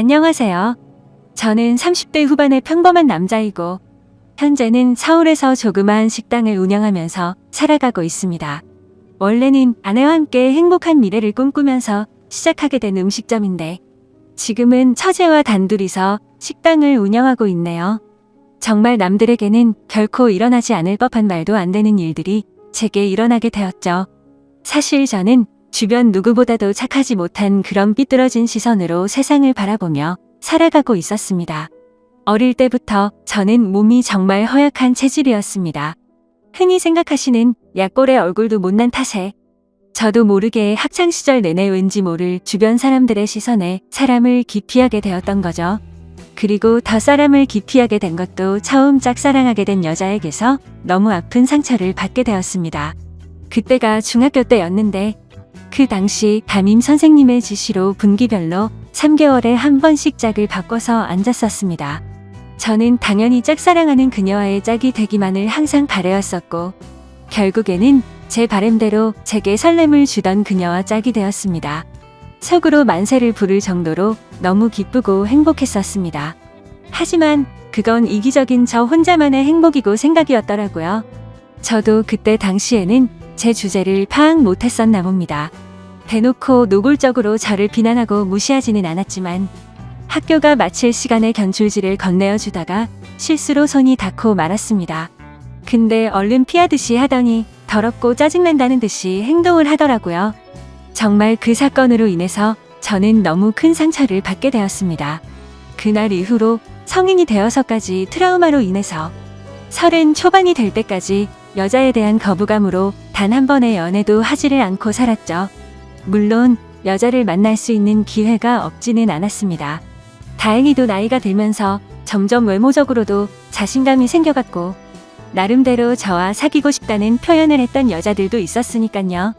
안녕하세요. 저는 30대 후반의 평범한 남자이고, 현재는 서울에서 조그마한 식당을 운영하면서 살아가고 있습니다. 원래는 아내와 함께 행복한 미래를 꿈꾸면서 시작하게 된 음식점인데, 지금은 처제와 단둘이서 식당을 운영하고 있네요. 정말 남들에게는 결코 일어나지 않을 법한 말도 안 되는 일들이 제게 일어나게 되었죠. 사실 저는 주변 누구보다도 착하지 못한 그런 삐뚤어진 시선으로 세상을 바라보며 살아가고 있었습니다. 어릴 때부터 저는 몸이 정말 허약한 체질이었습니다. 흔히 생각하시는 약골의 얼굴도 못난 탓에 저도 모르게 학창시절 내내 왠지 모를 주변 사람들의 시선에 사람을 기피하게 되었던 거죠. 그리고 더 사람을 기피하게 된 것도 처음 짝사랑하게 된 여자에게서 너무 아픈 상처를 받게 되었습니다. 그때가 중학교 때였는데 그 당시 담임 선생님의 지시로 분기별로 3개월에 한 번씩 짝을 바꿔서 앉았었습니다. 저는 당연히 짝사랑하는 그녀와의 짝이 되기만을 항상 바래왔었고 결국에는 제 바램대로 제게 설렘을 주던 그녀와 짝이 되었습니다. 속으로 만세를 부를 정도로 너무 기쁘고 행복했었습니다. 하지만 그건 이기적인 저 혼자만의 행복이고 생각이었더라고요. 저도 그때 당시에는 제 주제를 파악 못했었나 봅니다. 대놓고 노골적으로 저를 비난하고 무시하지는 않았지만 학교가 마칠 시간에 견출지를 건네어 주다가 실수로 손이 닿고 말았습니다. 근데 얼른 피하듯이 하더니 더럽고 짜증난다는 듯이 행동을 하더라고요. 정말 그 사건으로 인해서 저는 너무 큰 상처를 받게 되었습니다. 그날 이후로 성인이 되어서까지 트라우마로 인해서 서른 초반이 될 때까지 여자에 대한 거부감으로 단 한 번의 연애도 하지를 않고 살았죠. 물론 여자를 만날 수 있는 기회가 없지는 않았습니다. 다행히도 나이가 들면서 점점 외모적으로도 자신감이 생겨갔고 나름대로 저와 사귀고 싶다는 표현을 했던 여자들도 있었으니까요.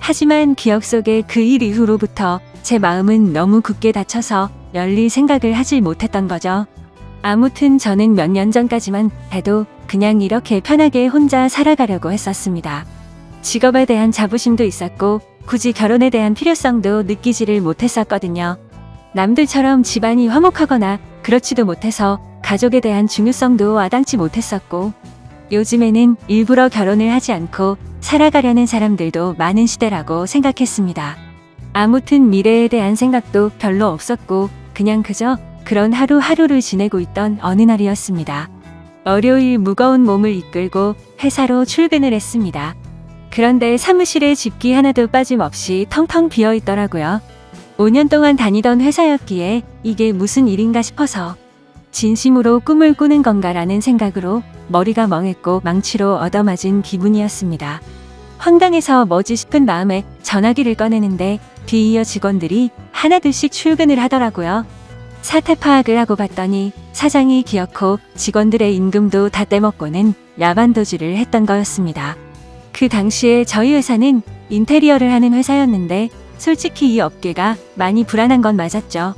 하지만 기억 속에 그일 이후로부터 제 마음은 너무 굳게 닫혀서 열릴 생각을 하지 못했던 거죠. 아무튼 저는 몇 년 전까지만 해도 그냥 이렇게 편하게 혼자 살아가려고 했었습니다. 직업에 대한 자부심도 있었고 굳이 결혼에 대한 필요성도 느끼지를 못했었거든요. 남들처럼 집안이 화목하거나 그렇지도 못해서 가족에 대한 중요성도 와닿지 못했었고 요즘에는 일부러 결혼을 하지 않고 살아가려는 사람들도 많은 시대라고 생각했습니다. 아무튼 미래에 대한 생각도 별로 없었고 그냥 그저 그런 하루하루를 지내고 있던 어느 날이었습니다. 월요일 무거운 몸을 이끌고 회사로 출근을 했습니다. 그런데 사무실에 집기 하나도 빠짐없이 텅텅 비어 있더라고요. 5년 동안 다니던 회사였기에 이게 무슨 일인가 싶어서 진심으로 꿈을 꾸는 건가라는 생각으로 머리가 멍했고 망치로 얻어맞은 기분이었습니다. 황당해서 뭐지 싶은 마음에 전화기를 꺼내는데 뒤이어 직원들이 하나둘씩 출근을 하더라고요. 사태 파악을 하고 봤더니 사장이 기어코 직원들의 임금도 다 떼먹고는 야반도주를 했던 거였습니다. 그 당시에 저희 회사는 인테리어를 하는 회사였는데 솔직히 이 업계가 많이 불안한 건 맞았죠.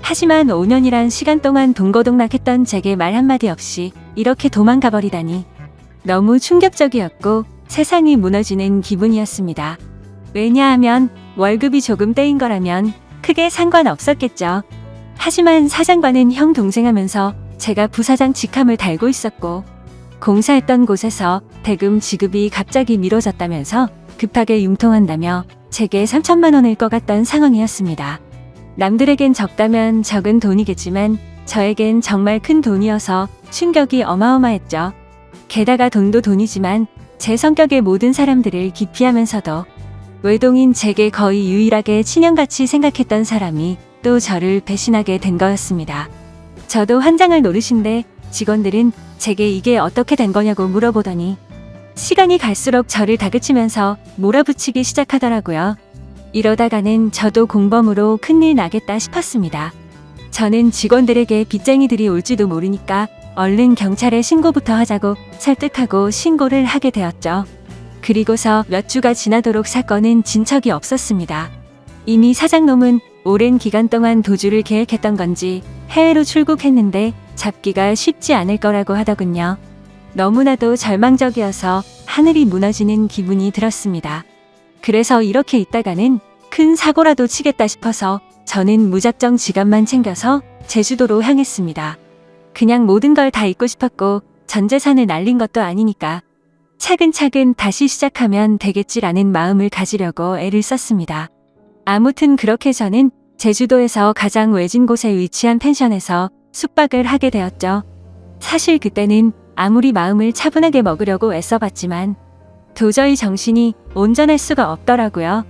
하지만 5년이란 시간 동안 동고동락했던 제게 말 한마디 없이 이렇게 도망가 버리다니 너무 충격적이었고 세상이 무너지는 기분이었습니다. 왜냐하면 월급이 조금 떼인 거라면 크게 상관없었겠죠. 하지만 사장과는 형 동생 하면서 제가 부사장 직함을 달고 있었고 공사했던 곳에서 대금 지급이 갑자기 미뤄졌다면서 급하게 융통한다며 제게 3천만 원을 꺼갔던 상황이었습니다. 남들에겐 적다면 적은 돈이겠지만 저에겐 정말 큰 돈이어서 충격이 어마어마했죠. 게다가 돈도 돈이지만 제 성격의 모든 사람들을 기피하면서도 외동인 제게 거의 유일하게 친형같이 생각했던 사람이 또 저를 배신하게 된 거였습니다. 저도 환장을 노리신데 직원들은 제게 이게 어떻게 된 거냐고 물어보더니 시간이 갈수록 저를 다그치면서 몰아붙이기 시작하더라고요. 이러다가는 저도 공범으로 큰일 나겠다 싶었습니다. 저는 직원들에게 빚쟁이들이 올지도 모르니까 얼른 경찰에 신고부터 하자고 설득하고 신고를 하게 되었죠. 그리고서 몇 주가 지나도록 사건은 진척이 없었습니다. 이미 사장놈은 오랜 기간 동안 도주를 계획했던 건지 해외로 출국했는데 잡기가 쉽지 않을 거라고 하더군요. 너무나도 절망적이어서 하늘이 무너지는 기분이 들었습니다. 그래서 이렇게 있다가는 큰 사고라도 치겠다 싶어서 저는 무작정 지갑만 챙겨서 제주도로 향했습니다. 그냥 모든 걸 다 잊고 싶었고 전 재산을 날린 것도 아니니까 차근차근 다시 시작하면 되겠지라는 마음을 가지려고 애를 썼습니다. 아무튼 그렇게 저는 제주도에서 가장 외진 곳에 위치한 펜션에서 숙박을 하게 되었죠. 사실 그때는 아무리 마음을 차분하게 먹으려고 애써봤지만 도저히 정신이 온전할 수가 없더라고요.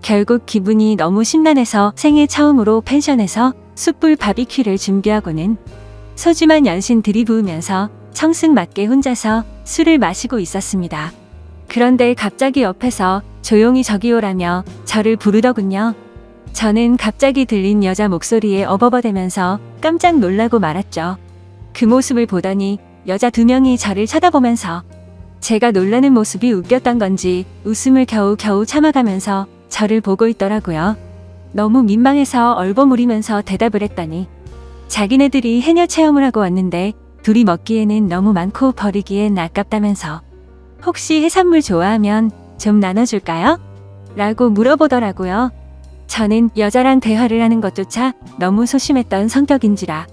결국 기분이 너무 심란해서 생애 처음으로 펜션에서 숯불 바비큐를 준비하고는 소주만 연신 들이부으면서 청승맞게 혼자서 술을 마시고 있었습니다. 그런데 갑자기 옆에서 조용히 저기 오라며 저를 부르더군요. 저는 갑자기 들린 여자 목소리에 어버버대면서 깜짝 놀라고 말았죠. 그 모습을 보더니 여자 두 명이 저를 쳐다보면서 제가 놀라는 모습이 웃겼던 건지 웃음을 겨우겨우 참아가면서 저를 보고 있더라고요. 너무 민망해서 얼버무리면서 대답을 했더니 자기네들이 해녀 체험을 하고 왔는데 둘이 먹기에는 너무 많고 버리기엔 아깝다면서 혹시 해산물 좋아하면 좀 나눠줄까요? 라고 물어보더라고요. 저는 여자랑 대화를 하는 것조차 너무 소심했던 성격인지라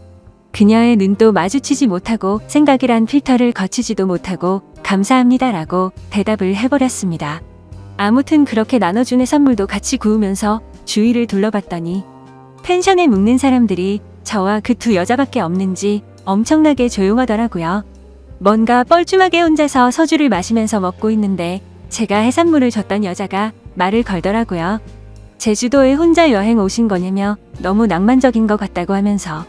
그녀의 눈도 마주치지 못하고 생각이란 필터를 거치지도 못하고 감사합니다라고 대답을 해버렸습니다. 아무튼 그렇게 나눠준 해산물도 같이 구우면서 주위를 둘러봤더니 펜션에 묵는 사람들이 저와 그 두 여자밖에 없는지 엄청나게 조용하더라고요. 뭔가 뻘쭘하게 혼자서 서주를 마시면서 먹고 있는데 제가 해산물을 줬던 여자가 말을 걸더라고요. 제주도에 혼자 여행 오신 거냐며 너무 낭만적인 것 같다고 하면서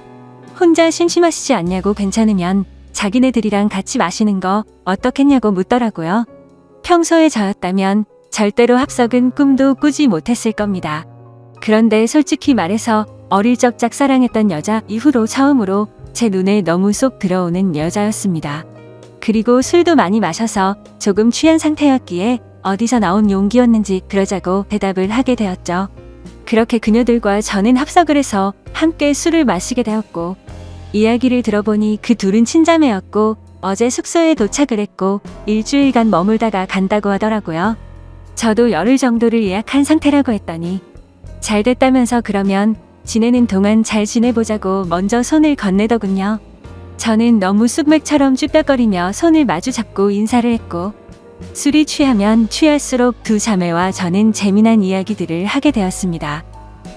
혼자 심심하시지 않냐고 괜찮으면 자기네들이랑 같이 마시는 거 어떻겠냐고 묻더라고요. 평소에 저였다면 절대로 합석은 꿈도 꾸지 못했을 겁니다. 그런데 솔직히 말해서 어릴 적 짝사랑했던 여자 이후로 처음으로 제 눈에 너무 쏙 들어오는 여자였습니다. 그리고 술도 많이 마셔서 조금 취한 상태였기에 어디서 나온 용기였는지 그러자고 대답을 하게 되었죠. 그렇게 그녀들과 저는 합석을 해서 함께 술을 마시게 되었고 이야기를 들어보니 그 둘은 친자매였고 어제 숙소에 도착을 했고 일주일간 머물다가 간다고 하더라고요. 저도 열흘 정도를 예약한 상태라고 했더니 잘 됐다면서 그러면 지내는 동안 잘 지내보자고 먼저 손을 건네더군요. 저는 너무 쑥맥처럼 쭈뼛거리며 손을 마주 잡고 인사를 했고 술이 취하면 취할수록 두 자매와 저는 재미난 이야기들을 하게 되었습니다.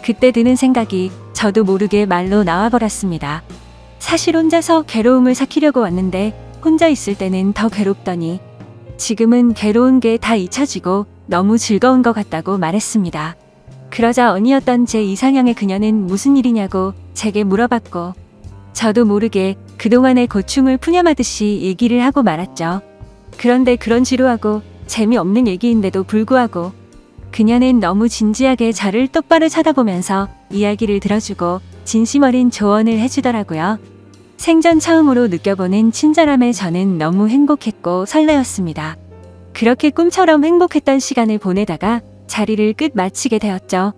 그때 드는 생각이 저도 모르게 말로 나와버렸습니다. 사실 혼자서 괴로움을 삭히려고 왔는데 혼자 있을 때는 더 괴롭더니 지금은 괴로운 게 다 잊혀지고 너무 즐거운 것 같다고 말했습니다. 그러자 언니였던 제 이상형의 그녀는 무슨 일이냐고 제게 물어봤고 저도 모르게 그동안의 고충을 푸념하듯이 얘기를 하고 말았죠. 그런데 그런 지루하고 재미없는 얘기인데도 불구하고 그녀는 너무 진지하게 저를 똑바로 쳐다보면서 이야기를 들어주고 진심 어린 조언을 해주더라고요. 생전 처음으로 느껴보는 친절함에 저는 너무 행복했고 설레었습니다. 그렇게 꿈처럼 행복했던 시간을 보내다가 자리를 끝 마치게 되었죠.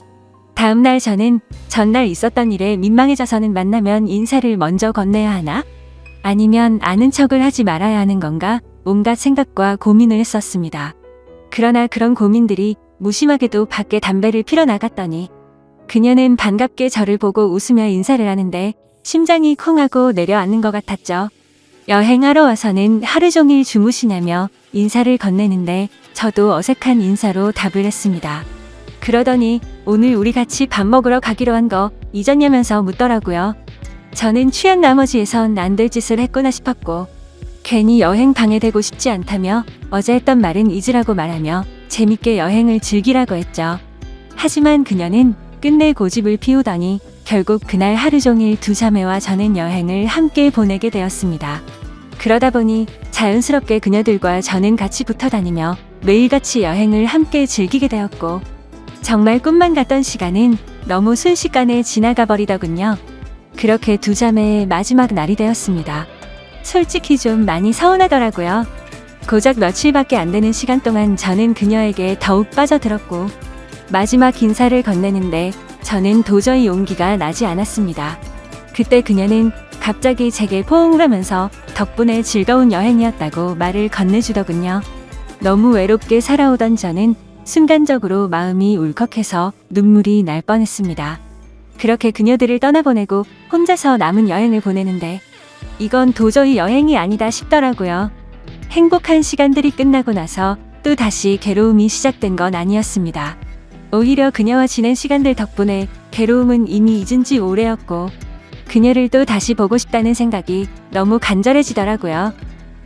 다음 날 저는 전날 있었던 일에 민망해져서는 만나면 인사를 먼저 건네야 하나? 아니면 아는 척을 하지 말아야 하는 건가? 온갖 생각과 고민을 했었습니다. 그러나 그런 고민들이 무심하게도 밖에 담배를 피러 나갔더니 그녀는 반갑게 저를 보고 웃으며 인사를 하는데 심장이 콩하고 내려앉는 것 같았죠. 여행하러 와서는 하루 종일 주무시냐며 인사를 건네는데 저도 어색한 인사로 답을 했습니다. 그러더니 오늘 우리 같이 밥 먹으러 가기로 한 거 잊었냐면서 묻더라고요. 저는 취한 나머지에선 안 될 짓을 했구나 싶었고 괜히 여행 방해되고 싶지 않다며 어제 했던 말은 잊으라고 말하며 재밌게 여행을 즐기라고 했죠. 하지만 그녀는 끝내 고집을 피우더니 결국 그날 하루 종일 두 자매와 저는 여행을 함께 보내게 되었습니다. 그러다 보니 자연스럽게 그녀들과 저는 같이 붙어 다니며 매일같이 여행을 함께 즐기게 되었고 정말 꿈만 같던 시간은 너무 순식간에 지나가 버리더군요. 그렇게 두 자매의 마지막 날이 되었습니다. 솔직히 좀 많이 서운하더라고요. 고작 며칠밖에 안 되는 시간 동안 저는 그녀에게 더욱 빠져들었고 마지막 인사를 건네는데 저는 도저히 용기가 나지 않았습니다. 그때 그녀는 갑자기 제게 포옹을 하면서 덕분에 즐거운 여행이었다고 말을 건네주더군요. 너무 외롭게 살아오던 저는 순간적으로 마음이 울컥해서 눈물이 날 뻔했습니다. 그렇게 그녀들을 떠나보내고 혼자서 남은 여행을 보내는데 이건 도저히 여행이 아니다 싶더라고요. 행복한 시간들이 끝나고 나서 또 다시 괴로움이 시작된 건 아니었습니다. 오히려 그녀와 지낸 시간들 덕분에 괴로움은 이미 잊은 지 오래였고 그녀를 또 다시 보고 싶다는 생각이 너무 간절해지더라고요.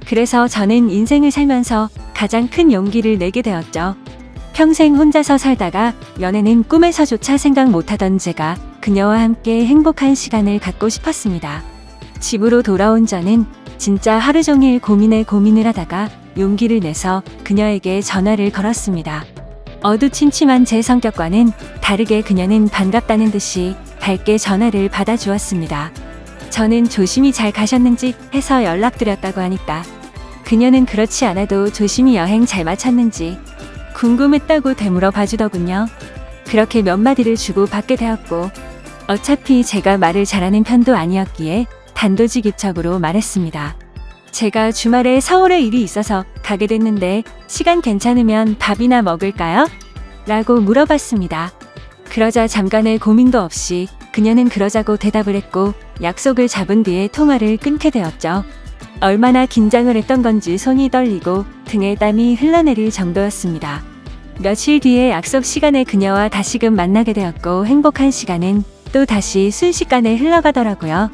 그래서 저는 인생을 살면서 가장 큰 용기를 내게 되었죠. 평생 혼자서 살다가 연애는 꿈에서조차 생각 못하던 제가 그녀와 함께 행복한 시간을 갖고 싶었습니다. 집으로 돌아온 저는 진짜 하루 종일 고민에 고민을 하다가 용기를 내서 그녀에게 전화를 걸었습니다. 어두침침한 제 성격과는 다르게 그녀는 반갑다는 듯이 밝게 전화를 받아주었습니다. 저는 조심히 잘 가셨는지 해서 연락드렸다고 하니까 그녀는 그렇지 않아도 조심히 여행 잘 마쳤는지 궁금했다고 되물어 봐주더군요. 그렇게 몇 마디를 주고 받게 되었고 어차피 제가 말을 잘하는 편도 아니었기에 단도직 입적으로 말했습니다. 제가 주말에 서울에 일이 있어서 가게 됐는데 시간 괜찮으면 밥이나 먹을까요? 라고 물어봤습니다. 그러자 잠깐의 고민도 없이 그녀는 그러자고 대답을 했고 약속을 잡은 뒤에 통화를 끊게 되었죠. 얼마나 긴장을 했던 건지 손이 떨리고 등에 땀이 흘러내릴 정도였습니다. 며칠 뒤에 약속 시간에 그녀와 다시금 만나게 되었고 행복한 시간은 또 다시 순식간에 흘러가더라고요.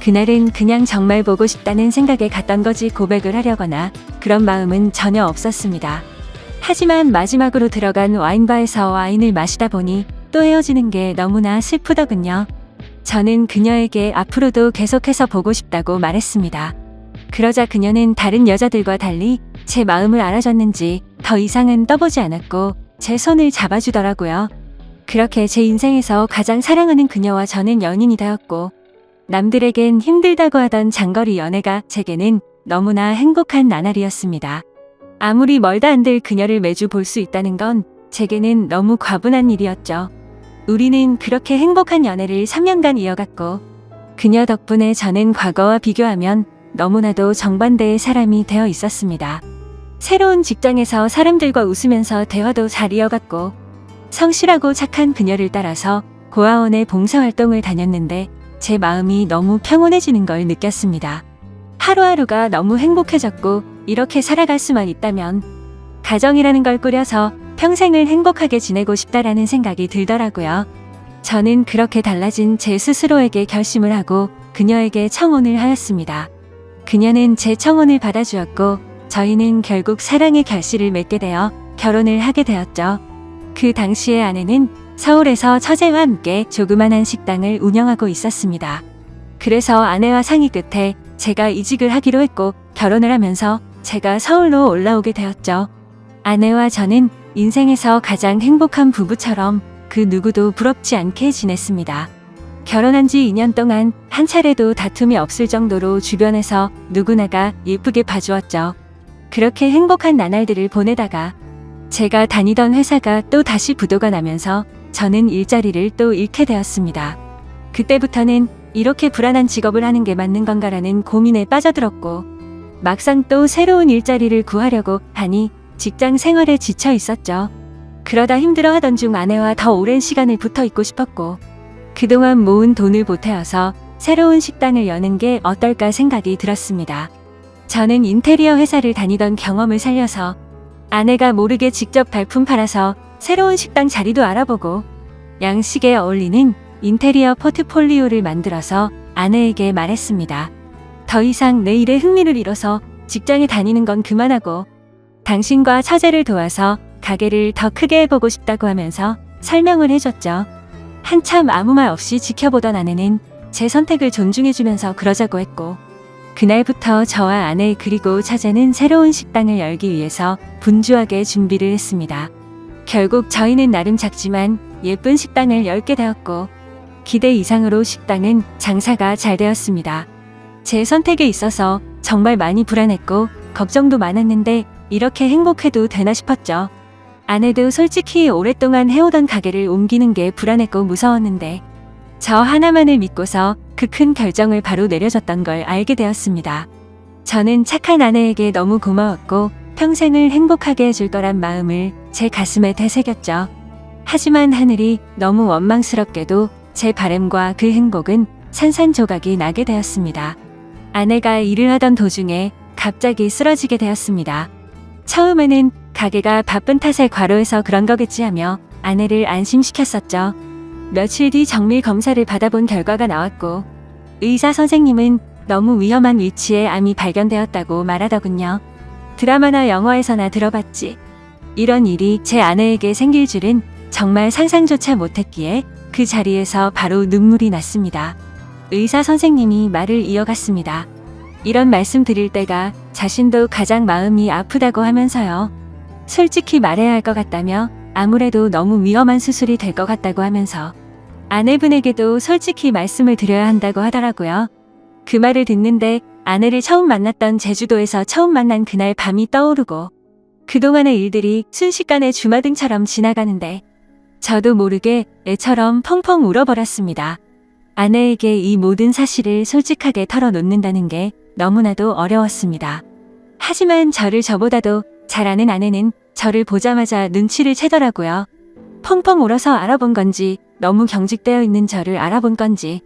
그날은 그냥 정말 보고 싶다는 생각에 갔던 거지 고백을 하려거나 그런 마음은 전혀 없었습니다. 하지만 마지막으로 들어간 와인바에서 와인을 마시다 보니 또 헤어지는 게 너무나 슬프더군요. 저는 그녀에게 앞으로도 계속해서 보고 싶다고 말했습니다. 그러자 그녀는 다른 여자들과 달리 제 마음을 알아줬는지 더 이상은 떠보지 않았고 제 손을 잡아주더라고요. 그렇게 제 인생에서 가장 사랑하는 그녀와 저는 연인이 되었고 남들에겐 힘들다고 하던 장거리 연애가 제게는 너무나 행복한 나날이었습니다. 아무리 멀다 한들 그녀를 매주 볼 수 있다는 건 제게는 너무 과분한 일이었죠. 우리는 그렇게 행복한 연애를 3년간 이어갔고 그녀 덕분에 저는 과거와 비교하면 너무나도 정반대의 사람이 되어 있었습니다. 새로운 직장에서 사람들과 웃으면서 대화도 잘 이어갔고 성실하고 착한 그녀를 따라서 고아원에 봉사활동을 다녔는데 제 마음이 너무 평온해지는 걸 느꼈습니다. 하루하루가 너무 행복해졌고 이렇게 살아갈 수만 있다면 가정이라는 걸 꾸려서 평생을 행복하게 지내고 싶다라는 생각이 들더라고요. 저는 그렇게 달라진 제 스스로에게 결심을 하고 그녀에게 청혼을 하였습니다. 그녀는 제 청혼을 받아주었고 저희는 결국 사랑의 결실을 맺게 되어 결혼을 하게 되었죠. 그 당시에 아내는 서울에서 처제와 함께 조그만한 식당을 운영하고 있었습니다. 그래서 아내와 상의 끝에 제가 이직을 하기로 했고 결혼을 하면서 제가 서울로 올라오게 되었죠. 아내와 저는 인생에서 가장 행복한 부부처럼 그 누구도 부럽지 않게 지냈습니다. 결혼한 지 2년 동안 한 차례도 다툼이 없을 정도로 주변에서 누구나가 예쁘게 봐주었죠. 그렇게 행복한 나날들을 보내다가 제가 다니던 회사가 또 다시 부도가 나면서 저는 일자리를 또 잃게 되었습니다. 그때부터는 이렇게 불안한 직업을 하는 게 맞는 건가라는 고민에 빠져들었고 막상 또 새로운 일자리를 구하려고 하니 직장 생활에 지쳐 있었죠. 그러다 힘들어 하던 중 아내와 더 오랜 시간을 붙어 있고 싶었고 그동안 모은 돈을 보태어서 새로운 식당을 여는 게 어떨까 생각이 들었습니다. 저는 인테리어 회사를 다니던 경험을 살려서 아내가 모르게 직접 발품 팔아서 새로운 식당 자리도 알아보고 양식에 어울리는 인테리어 포트폴리오를 만들어서 아내에게 말했습니다. 더 이상 내 일에 흥미를 잃어서 직장에 다니는 건 그만하고 당신과 처제를 도와서 가게를 더 크게 해보고 싶다고 하면서 설명을 해줬죠. 한참 아무 말 없이 지켜보던 아내는 제 선택을 존중해주면서 그러자고 했고 그날부터 저와 아내 그리고 처제는 새로운 식당을 열기 위해서 분주하게 준비를 했습니다. 결국 저희는 나름 작지만 예쁜 식당을 열게 되었고 기대 이상으로 식당은 장사가 잘 되었습니다. 제 선택에 있어서 정말 많이 불안했고 걱정도 많았는데 이렇게 행복해도 되나 싶었죠. 아내도 솔직히 오랫동안 해오던 가게를 옮기는 게 불안했고 무서웠는데 저 하나만을 믿고서 그 큰 결정을 바로 내려줬던 걸 알게 되었습니다. 저는 착한 아내에게 너무 고마웠고 평생을 행복하게 해줄 거란 마음을 제 가슴에 되새겼죠. 하지만 하늘이 너무 원망스럽게도 제 바램과 그 행복은 산산조각이 나게 되었습니다. 아내가 일을 하던 도중에 갑자기 쓰러지게 되었습니다. 처음에는 가게가 바쁜 탓에 과로해서 그런 거겠지 하며 아내를 안심시켰었죠. 며칠 뒤 정밀 검사를 받아본 결과가 나왔고 의사 선생님은 너무 위험한 위치에 암이 발견되었다고 말하더군요. 드라마나 영화에서나 들어봤지. 이런 일이 제 아내에게 생길 줄은 정말 상상조차 못했기에 그 자리에서 바로 눈물이 났습니다. 의사 선생님이 말을 이어갔습니다. 이런 말씀 드릴 때가 자신도 가장 마음이 아프다고 하면서요. 솔직히 말해야 할 것 같다며 아무래도 너무 위험한 수술이 될 것 같다고 하면서 아내분에게도 솔직히 말씀을 드려야 한다고 하더라고요. 그 말을 듣는데 아내를 처음 만났던 제주도에서 처음 만난 그날 밤이 떠오르고 그동안의 일들이 순식간에 주마등처럼 지나가는데 저도 모르게 애처럼 펑펑 울어버렸습니다. 아내에게 이 모든 사실을 솔직하게 털어놓는다는 게 너무나도 어려웠습니다. 하지만 저를 저보다도 잘 아는 아내는 저를 보자마자 눈치를 채더라고요. 펑펑 울어서 알아본 건지 너무 경직되어 있는 저를 알아본 건지